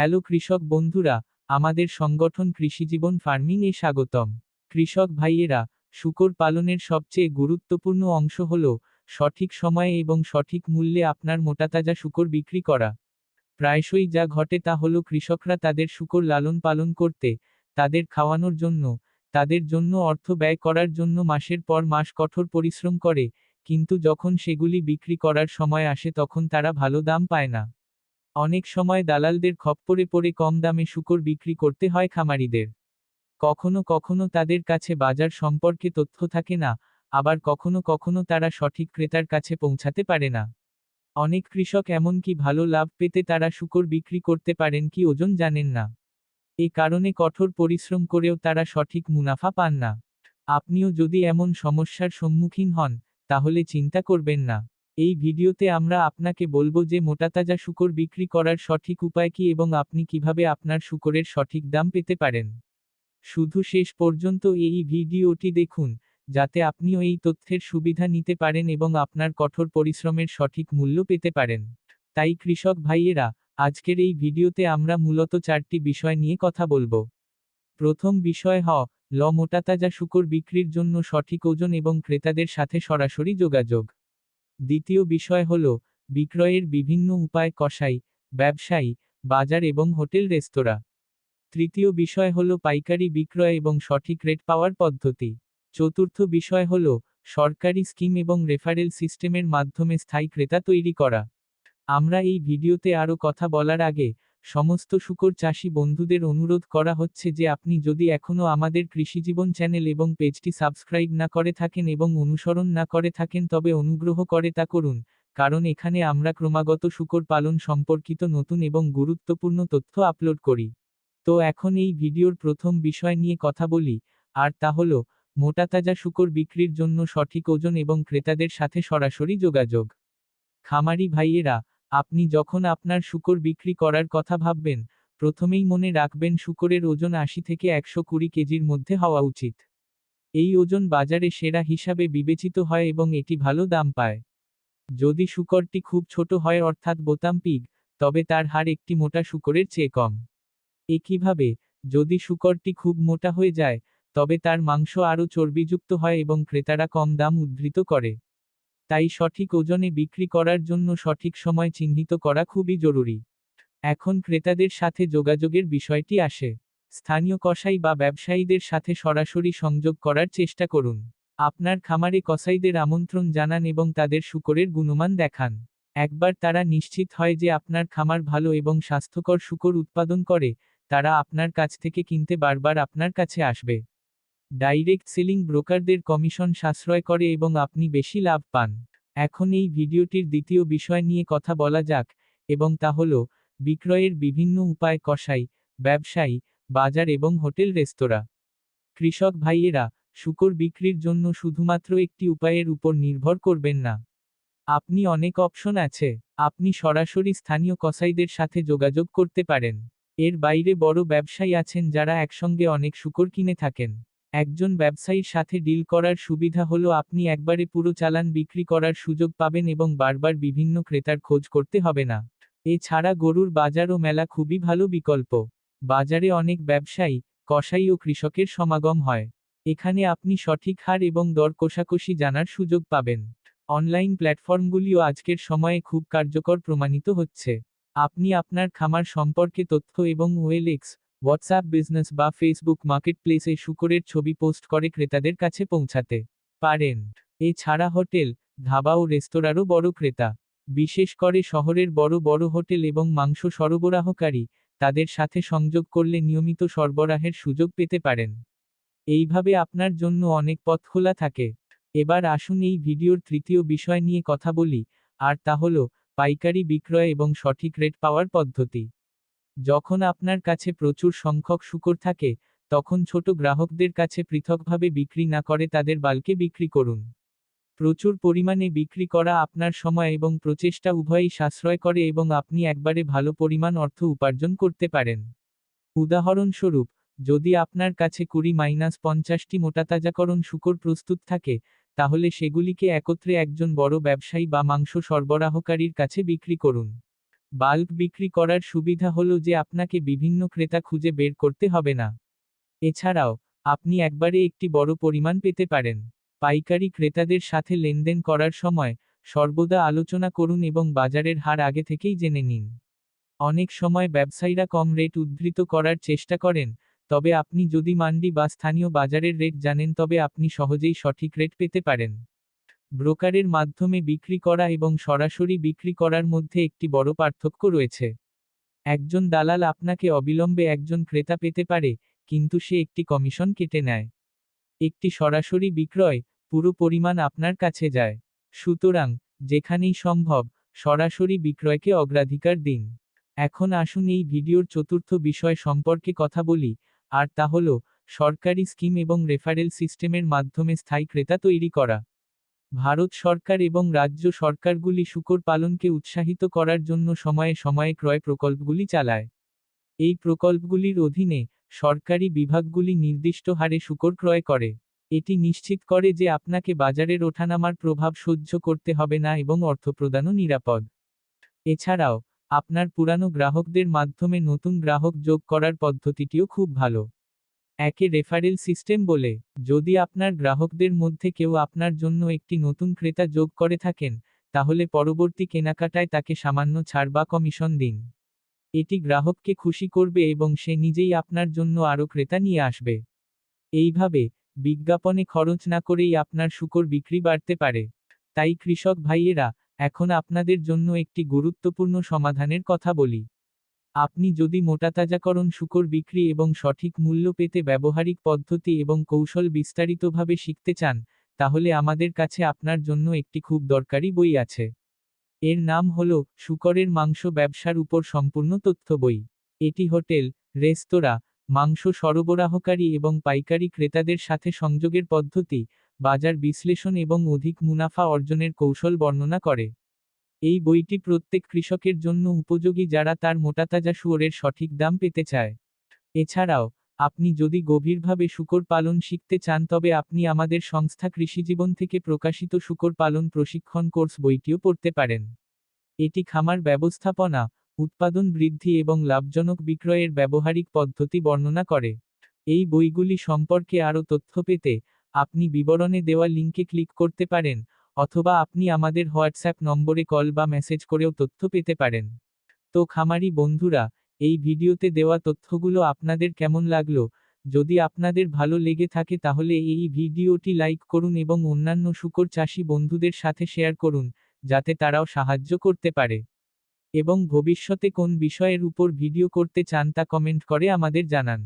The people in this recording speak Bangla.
হ্যালো কৃষক বন্ধুরা, আমাদের সংগঠন কৃষিজীবন ফার্মিং এ স্বাগতম। কৃষক ভাইয়েরা, শুকর পালনের সবচেয়ে গুরুত্বপূর্ণ অংশ হল সঠিক সময়ে এবং সঠিক মূল্যে আপনার মোটাতাজা শুকর বিক্রি করা। প্রায়শই যা ঘটে তা হল কৃষকরা তাদের শুকর লালন পালন করতে, তাদের খাওয়ানোর জন্য, তাদের জন্য অর্থ ব্যয় করার জন্য মাসের পর মাস কঠোর পরিশ্রম করে, কিন্তু যখন সেগুলি বিক্রি করার সময় আসে তখন তারা ভালো দাম পায় না। অনেক সময় দালালদের খপ্পরে পড়ে কম দামে শুকর বিক্রি করতে হয় খামারিদের। কখনো কখনো তাদের কাছে বাজার সম্পর্কে তথ্য থাকে না, আবার কখনো কখনো তারা সঠিক ক্রেতার কাছে পৌঁছাতে পারে না। অনেক কৃষক এমনকি ভালো লাভ পেতে তারা শুকর বিক্রি করতে পারেন কি ওজন জানেন না। এ কারণে কঠোর পরিশ্রম করেও তারা সঠিক মুনাফা পান না। আপনিও যদি এমন সমস্যার সম্মুখীন হন, তাহলে চিন্তা করবেন না। এই ভিডিওতে আমরা আপনাকে বলব যে মোটাতাজা শুকর বিক্রি করার সঠিক উপায় কি এবং আপনি কীভাবে আপনার শুকরের সঠিক দাম পেতে পারেন। শুধু শেষ পর্যন্ত এই ভিডিওটি দেখুন, যাতে আপনিও এই তথ্যের সুবিধা নিতে পারেন এবং আপনার কঠোর পরিশ্রমের সঠিক মূল্য পেতে পারেন। তাই কৃষক ভাইয়েরা, আজকের এই ভিডিওতে আমরা মূলত চারটি বিষয় নিয়ে কথা বলব। প্রথম বিষয় হ, ল মোটাতাজা শুকর বিক্রির জন্য সঠিক ওজন এবং ক্রেতাদের সাথে সরাসরি যোগাযোগ। দ্বিতীয় বিষয় হল, বিক্রয়ের বিভিন্ন উপায় কষাই ব্যবসায়ী, বাজার এবং হোটেল রেস্তোরাঁ। তৃতীয় বিষয় হল পাইকারি বিক্রয় এবং সঠিক রেট পাওয়ার পদ্ধতি। চতুর্থ বিষয় হল, সরকারি স্কিম এবং রেফারেল সিস্টেমের মাধ্যমে স্থায়ী ক্রেতা তৈরি করা। আমরা এই ভিডিওতে আরও কথা বলার আগে সমস্ত শুকর চাষি বন্ধুদের অনুরোধ করা হচ্ছে যে আপনি যদি এখনও আমাদের কৃষিজীবন চ্যানেল এবং পেজটি সাবস্ক্রাইব না করে থাকেন এবং অনুসরণ না করে থাকেন তবে অনুগ্রহ করে তা করুন, কারণ এখানে আমরা ক্রমাগত শুকর পালন সম্পর্কিত নতুন এবং গুরুত্বপূর্ণ তথ্য আপলোড করি। তো এখন এই ভিডিওর প্রথম বিষয় নিয়ে কথা বলি, আর তা হল মোটাতাজা শুকর বিক্রির জন্য সঠিক ওজন এবং ক্রেতাদের সাথে সরাসরি যোগাযোগ। খামারি ভাইয়েরা আপনি যখন আপনার শুকর বিক্রি করার কথা ভাববেন, প্রথমেই মনে রাখবেন শুকরের ওজন আশি থেকে একশো কুড়ি কেজির মধ্যে হওয়া উচিত। এই ওজন বাজারে সেরা হিসাবে বিবেচিত হয় এবং এটি ভালো দাম পায়। যদি শুকরটি খুব ছোট হয় অর্থাৎ বোতাম পিগ, তবে তার হার একটি মোটা শুকরের চেয়ে কম। একইভাবে, যদি শুকরটি খুব মোটা হয়ে যায়, তবে তার মাংস আরও চর্বিযুক্ত হয় এবং ক্রেতারা কম দাম উদ্ধৃত করে। তাই সঠিক ওজনে বিক্রি করার জন্য সঠিক সময় চিহ্নিত করা খুবই জরুরি। এখন ক্রেতাদের সাথে যোগাযোগের বিষয়টি আসে। স্থানীয় কসাই বা ব্যবসায়ীদের সাথে সরাসরি সংযোগ করার চেষ্টা করুন। আপনার খামারে কসাইদের আমন্ত্রণ জানান এবং তাদের শুকরের গুণমান দেখান। একবার তারা নিশ্চিত হয় যে আপনার খামার ভালো এবং স্বাস্থ্যকর শুকর উৎপাদন করে, তারা আপনার কাছ থেকে কিনতে বারবার আপনার কাছে আসবে। ডাইরেক্ট সেলিং ব্রোকারদের কমিশন সাশ্রয় করে এবং আপনি বেশি লাভ পান। এখন এই ভিডিওটির দ্বিতীয় বিষয় নিয়ে কথা বলা যাক, এবং তা হল, বিক্রয়ের বিভিন্ন উপায় কষাই ব্যবসায়ী, বাজার এবং হোটেল রেস্তোরাঁ। কৃষক ভাইয়েরা, শুকর বিক্রির জন্য শুধুমাত্র একটি উপায়ের উপর নির্ভর করবেন না। আপনি অনেক অপশন আছে, আপনি সরাসরি স্থানীয় কসাইদের সাথে যোগাযোগ করতে পারেন। এর বাইরে বড় ব্যবসায়ী আছেন যারা একসঙ্গে অনেক শুকর কিনে থাকেন। একজন ব্যবসায়ীর সাথে ডিল করার সুবিধা হলো আপনি একবারে পুরো চালান বিক্রি করার সুযোগ পাবেন এবং বারবার বিভিন্ন ক্রেতার খোঁজ করতে হবে না। এছাড়া গরুর বাজার ও মেলা খুবই ভালো বিকল্প। বাজারে অনেক ব্যবসায়ী কষাই ও কৃষকের সমাগম হয়। এখানে আপনি সঠিক হার এবং দর কোষাকষি জানার সুযোগ পাবেন। অনলাইন প্ল্যাটফর্মগুলিও আজকের সময়ে খুব কার্যকর প্রমাণিত হচ্ছে। আপনি আপনার খামার সম্পর্কে তথ্য এবং ওয়েলএক্স হোয়াটসঅ্যাপ বিজনেস বা ফেসবুক মার্কেটপ্লেসে শুকরের ছবি পোস্ট করে ক্রেতাদের কাছে পৌঁছাতে পারেন। এছাড়া হোটেল, ধাবা ও রেস্তোরাঁরও বড় ক্রেতা। বিশেষ করে শহরের বড় বড় হোটেল এবং মাংস সরবরাহকারী, তাদের সাথে সংযোগ করলে নিয়মিত সরবরাহের সুযোগ পেতে পারেন। এইভাবে আপনার জন্য অনেক পথ খোলা থাকে। এবার আসুন এই ভিডিওর তৃতীয় বিষয় নিয়ে কথা বলি, আর তা হল, পাইকারি বিক্রয় এবং সঠিক রেট পাওয়ার পদ্ধতি। যখন আপনার কাছে প্রচুর সংখ্যক শুকর থাকে, তখন ছোট গ্রাহকদের কাছে পৃথকভাবে বিক্রি না করে তাদের বালকে বিক্রি করুন। প্রচুর পরিমাণে বিক্রি করা আপনার সময় এবং প্রচেষ্টা উভয়ই সাশ্রয় করে এবং আপনি একবারে ভালো পরিমাণ অর্থ উপার্জন করতে পারেন। উদাহরণস্বরূপ, যদি আপনার কাছে কুড়ি মাইনাস পঞ্চাশটি মোটাতাজাকরণ শুকর প্রস্তুত থাকে, তাহলে সেগুলিকে একত্রে একজন বড় ব্যবসায়ী বা মাংস সরবরাহকারীর কাছে বিক্রি করুন। বাল্ক বিক্রি করার সুবিধা হলো যে আপনাকে বিভিন্ন ক্রেতা খুঁজে বের করতে হবে না। এছাড়াও, আপনি একবারে একটি বড় পরিমাণ পেতে পারেন। পাইকারি ক্রেতাদের সাথে লেনদেন করার সময় সর্বদা আলোচনা করুন এবং বাজারের হার আগে থেকেই জেনে নিন। অনেক সময় ব্যবসায়ীরা কম রেট উদ্ধৃত করার চেষ্টা করেন, তবে আপনি যদি মান্ডি বা স্থানীয় বাজারের রেট জানেন তবে আপনি সহজেই সঠিক রেট পেতে পারেন। ব্রোকারের মাধ্যমে বিক্রি করা এবং সরাসরি বিক্রি করার মধ্যে একটি বড় পার্থক্য রয়েছে। একজন দালাল আপনাকে অবিলম্বে একজন ক্রেতা পেতে পারে, কিন্তু সে একটি কমিশন কেটে নেয়। একটি সরাসরি বিক্রয়, পুরো পরিমাণ আপনার কাছে যায়। সুতরাং, যেখানেই সম্ভব, সরাসরি বিক্রয়কে অগ্রাধিকার দিন। এখন আসুন এই ভিডিওর চতুর্থ বিষয় সম্পর্কে কথা বলি, আর তা হল, সরকারি স্কিম এবং রেফারেল সিস্টেমের মাধ্যমে স্থায়ী ক্রেতা তৈরি করা। ভারত সরকার এবং রাজ্য সরকারগুলি শুকর পালনকে উৎসাহিত করার জন্য সময়ে সময়ে ক্রয় প্রকল্পগুলি চালায়। এই প্রকল্পগুলির অধীনে সরকারি বিভাগগুলি নির্দিষ্ট হারে শুকর ক্রয় করে। এটি নিশ্চিত করে যে আপনাকে বাজারের ওঠানামার প্রভাব সহ্য করতে হবে না এবং অর্থপ্রদানও নিরাপদ। এছাড়াও, আপনার পুরানো গ্রাহকদের মাধ্যমে নতুন গ্রাহক যোগ করার পদ্ধতিটিও খুব ভালো। একে রেফারেল সিস্টেম বলে। যদি আপনার গ্রাহকদের মধ্যে কেউ আপনার জন্য একটি নতুন ক্রেতা যোগ করে থাকেন, তাহলে পরবর্তী কেনাকাটায় তাকে সামান্য ছাড় বা কমিশন দিন। এটি গ্রাহককে খুশি করবে এবং সে নিজেই আপনার জন্য আরও ক্রেতা নিয়ে আসবে। এইভাবে, বিজ্ঞাপনে খরচ না করেই আপনার শুকর বিক্রি বাড়তে পারে। তাই কৃষক ভাইয়েরা, এখন আপনাদের জন্য একটি গুরুত্বপূর্ণ সমাধানের কথা বলি। আপনি যদি মোটাতাজাকরণ শুকর বিক্রি এবং সঠিক মূল্য পেতে ব্যবহারিক পদ্ধতি এবং কৌশল বিস্তারিতভাবে শিখতে চান, তাহলে আমাদের কাছে আপনার জন্য একটি খুব দরকারি বই আছে। এর নাম হল শুকরের মাংস ব্যবসার উপর সম্পূর্ণ তথ্য বই এটি হোটেল, রেস্তোরাঁ, মাংস সরবরাহকারী এবং পাইকারি ক্রেতাদের সাথে সংযোগের পদ্ধতি, বাজার বিশ্লেষণ এবং অধিক মুনাফা অর্জনের কৌশল বর্ণনা করে। এই বইটি প্রত্যেক কৃষকের জন্য উপযোগী যারা তার মোটাতাজা শুয়োরের সঠিক দাম পেতে চায়। এছাড়াও, আপনি যদি গভীরভাবে শুকর পালন শিখতে চান, তবে আপনি আমাদের সংস্থা কৃষিজীবন থেকে প্রকাশিত শুকর পালন প্রশিক্ষণ কোর্স বইটিও পড়তে পারেন। এটি খামার ব্যবস্থাপনা, উৎপাদন বৃদ্ধি এবং লাভজনক বিক্রয়ের ব্যবহারিক পদ্ধতি বর্ণনা করে। এই বইগুলি সম্পর্কে আরও তথ্য পেতে আপনি বিবরণে দেওয়া লিঙ্কে ক্লিক করতে পারেন। অথবা আপনি আমাদের হোয়াটসঅ্যাপ নম্বরে কল বা মেসেজ করেও তথ্য পেতে পারেন। তো খামারি বন্ধুরা, এই ভিডিওতে দেওয়া তথ্যগুলো আপনাদের কেমন লাগল? যদি আপনাদের ভালো লেগে থাকে তাহলে এই ভিডিওটি লাইক করুন এবং অন্যান্য শুকর চাষি বন্ধুদের সাথে শেয়ার করুন, যাতে তারাও সাহায্য করতে পারে। এবং ভবিষ্যতে কোন বিষয়ের উপর ভিডিও করতে চান তা কমেন্ট করে আমাদের জানান।